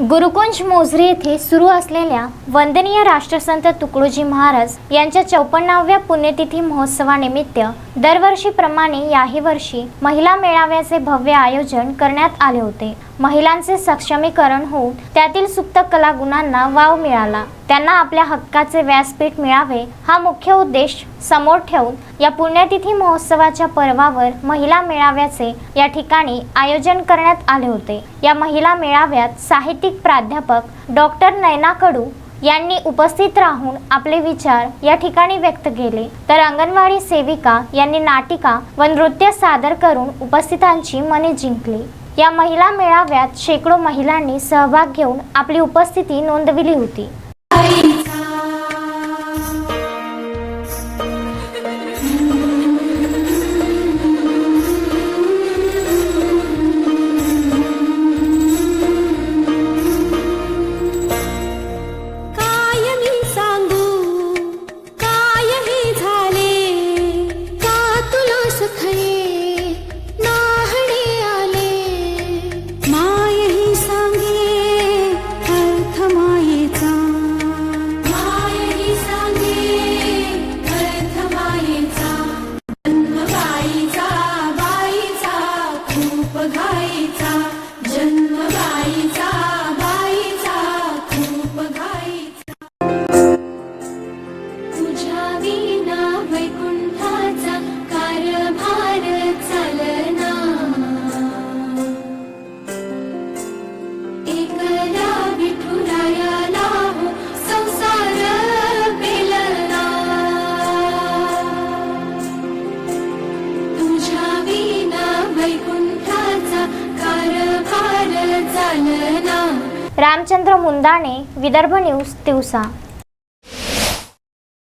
गुरुकुंज मोझरे येथे सुरू असलेल्या वंदनीय राष्ट्रसंत तुकडोजी महाराज यांच्या चौपन्नाव्या पुण्यतिथी महोत्सवानिमित्त दरवर्षीप्रमाणे याही वर्षी महिला मेळाव्याचे भव्य आयोजन करण्यात आले होते. महिलांचे सक्षमीकरण होऊन त्यातील सुप्त कलागुणांना वाव मिळाला. त्यांना आपल्या हक्काचे व्यासपीठ मिळावे हा मुख्य उद्देश समोर ठेवून या पुण्यतिथी महोत्सवाच्या पर्वावर महिला मेळाव्याचे या ठिकाणी आयोजन करण्यात आले होते. या महिला मेळाव्यात साहित्यिक प्राध्यापक डॉक्टर नयना कडू यांनी उपस्थित राहून आपले विचार या ठिकाणी व्यक्त केले. तर अंगणवाडी सेविका यांनी नाटिका व नृत्य सादर करून उपस्थितांची मने जिंकली. या महिला मेळाव्यात शेकडो महिलांनी सहभाग घेऊन आपली उपस्थिती नोंदविली होती. घाईचा जन्म बाईचा बाईचा खूप घाईचा तुझ्या विना वैकुंठाचा कारभार चालना. एकला विठुरायाला हो संसार पेलना. तुझ्या विना वैकुंठ कारभार चालना रामचंद्र मुंदाणे विदर्भ न्यूज तिवसा.